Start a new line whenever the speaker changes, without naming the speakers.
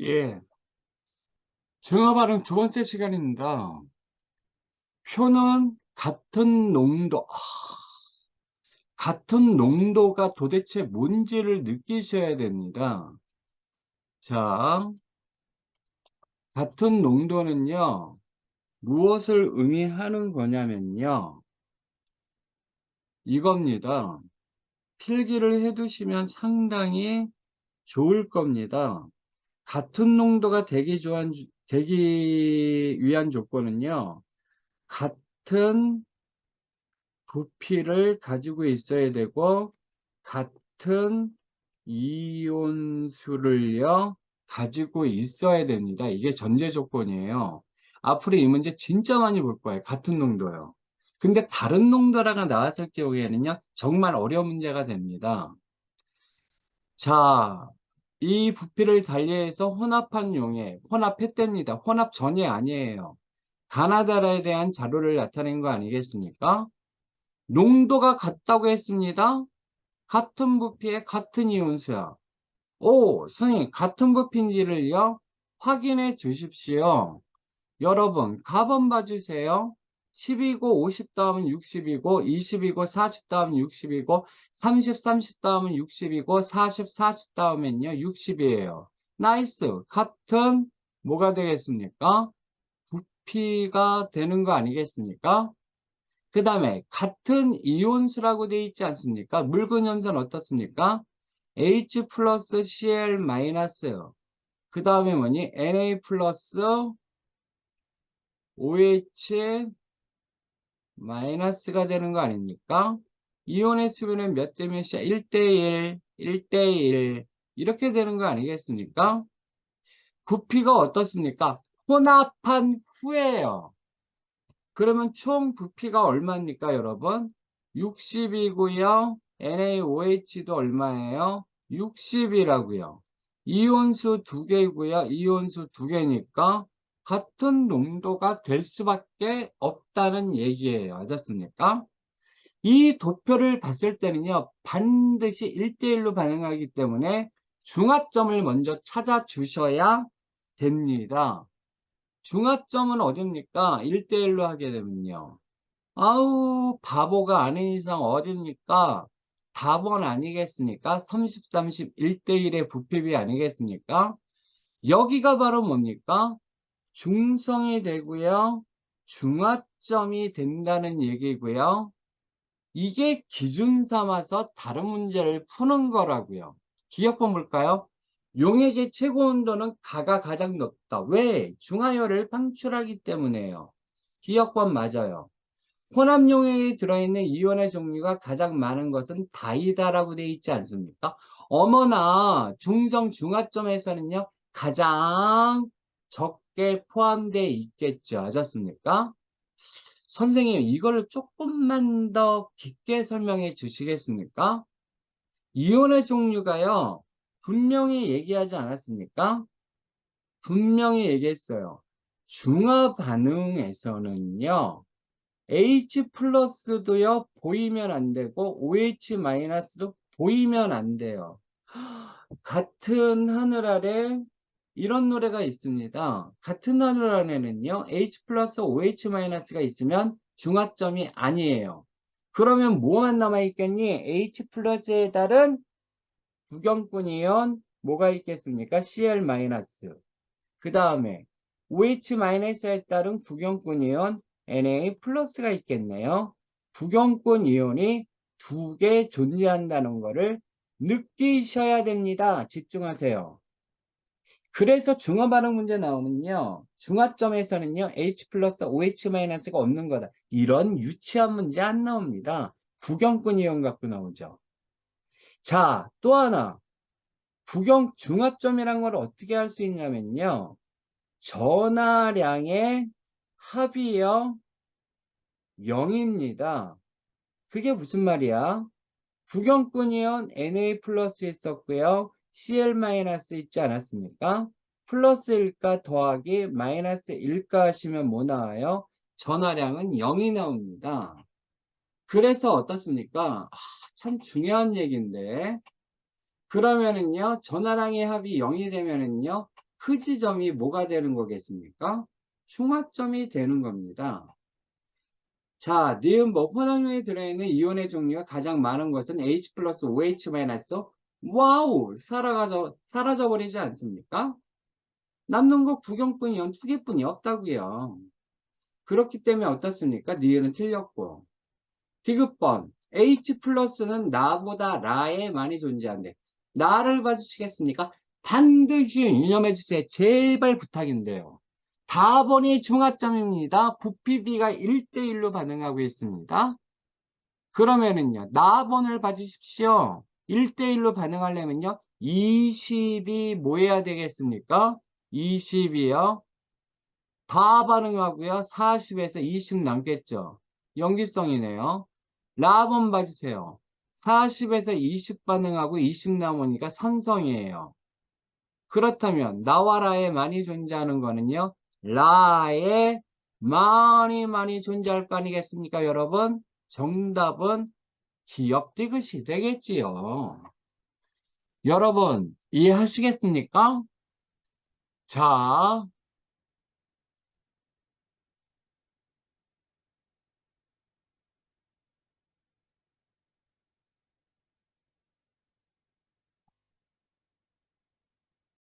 예. 중화 발음 두 번째 시간입니다. 표는 같은 농도, 아, 같은 농도가 도대체 뭔지를 느끼셔야 됩니다. 자, 같은 농도는요, 무엇을 의미하는 거냐면요, 이겁니다. 필기를 해두시면 상당히 좋을 겁니다. 같은 농도가 되기, 좋한, 되기 위한 조건은요, 같은 부피를 가지고 있어야 되고, 같은 이온수를요, 가지고 있어야 됩니다. 이게 전제 조건이에요. 앞으로 이 문제 진짜 많이 볼 거예요. 같은 농도요. 근데 다른 농도라가 나왔을 경우에는요, 정말 어려운 문제가 됩니다. 자, 이 부피를 달리해서 혼합한 용에 혼합했답니다. 혼합 전이 아니에요. 가나다라에 대한 자료를 나타낸 거 아니겠습니까? 농도가 같다고 했습니다. 같은 부피에 같은 이온수야. 오, 선생님, 같은 부피인지를요, 확인해 주십시오. 여러분, 가번 봐주세요. 10이고 50 다음은 60이고 20이고 40 다음은 60이고 30, 30 다음은 60이고 40, 40 다음엔요 60이에요. 나이스. 같은 뭐가 되겠습니까? 부피가 되는 거 아니겠습니까? 그 다음에 같은 이온수라고 되어 있지 않습니까? 물근 염선 어떻습니까? H 플러스 Cl 마이너스 그 다음에 뭐니? Na 플러스 OH 마이너스가 되는 거 아닙니까? 이온의 수분은 몇대 몇이야? 1대1, 1대1 이렇게 되는 거 아니겠습니까? 부피가 어떻습니까? 혼합한 후에요. 그러면 총 부피가 얼마입니까, 여러분? 60이고요. NaOH도 얼마예요? 60이라고요. 이온수 두 개고요. 이온수 두 개니까 같은 농도가 될 수밖에 없다는 얘기예요. 알았습니까? 이 도표를 봤을 때는요, 반드시 1대1로 반응하기 때문에 중화점을 먼저 찾아주셔야 됩니다. 중화점은 어딥니까? 1대1로 하게 되면요. 아우, 바보가 아닌 이상 어딥니까? 답은 아니겠습니까? 30, 30, 1대1의 부피비 아니겠습니까? 여기가 바로 뭡니까? 중성이 되고요. 중화점이 된다는 얘기고요. 이게 기준 삼아서 다른 문제를 푸는 거라고요. 기억번 볼까요? 용액의 최고 온도는 가가 가장 높다. 왜? 중화열을 방출하기 때문에요. 기억번 맞아요. 혼합 용액에 들어있는 이온의 종류가 가장 많은 것은 다이다라고 되어 있지 않습니까? 어머나 중성 중화점에서는요. 가장 적 게 포함되어 있겠죠. 아셨습니까? 선생님 이걸 조금만 더 깊게 설명해 주시겠습니까? 이온의 종류가요. 분명히 얘기하지 않았습니까? 분명히 얘기했어요. 중화 반응에서는요. H 플러스도요 보이면 안 되고 OH 마이너스도 보이면 안 돼요. 같은 하늘 아래 이런 노래가 있습니다. 같은 하늘 아래는요 H 플러스 OH 마이너스가 있으면 중화점이 아니에요. 그러면 뭐만 남아있겠니? H 플러스에 따른 구경꾼 이온 뭐가 있겠습니까? Cl 마이너스. 그 다음에 OH 마이너스에 따른 구경꾼 이온 Na 플러스가 있겠네요. 부경권 이온이 두 개 존재한다는 것을 느끼셔야 됩니다. 집중하세요. 그래서 중화 반응 문제 나오면요. 중화점에서는요. H 플러스 OH 마이너스가 없는 거다. 이런 유치한 문제 안 나옵니다. 부경권 이온 갖고 나오죠. 자, 또 하나. 부경 중화점이란 걸 어떻게 할 수 있냐면요. 전하량의 합이요 0입니다. 그게 무슨 말이야? 구경꾼이온 Na 플러스 있었고요. Cl 마이너스 있지 않았습니까? 플러스일까 더하기 마이너스 일까 하시면 뭐 나와요? 전하량은 0이 나옵니다. 그래서 어떻습니까? 아, 참 중요한 얘기인데 그러면은요 전하량의 합이 0이 되면은요 그 지점이 뭐가 되는 거겠습니까? 중화점이 되는 겁니다. 자, 니은 뭐 혼합용에 들어있는 이온의 종류가 가장 많은 것은 H 플러스 OH 마이너스 와우 사라져 사라져 버리지 않습니까? 남는 거 구경뿐이 연두 개뿐이 없다고요. 그렇기 때문에 어떻습니까? 니은은 틀렸고 디귿번 H 플러스는 나보다 라에 많이 존재한대. 나를 봐주시겠습니까? 반드시 유념해 주세요. 제발 부탁인데요. 4번이 중화점입니다. 부피비가 1대1로 반응하고 있습니다. 그러면은요, 나번을 봐주십시오. 1대1로 반응하려면요, 20이 뭐 해야 되겠습니까? 20이요. 다 반응하고요, 40에서 20 남겠죠. 연기성이네요. 라번 봐주세요. 40에서 20 반응하고 20 남으니까 산성이에요. 그렇다면 나와 라에 많이 존재하는 거는요. 라에 많이 많이 존재할 거 아니겠습니까 여러분? 정답은 기억 디귿이 되겠지요. 여러분 이해하시겠습니까? 자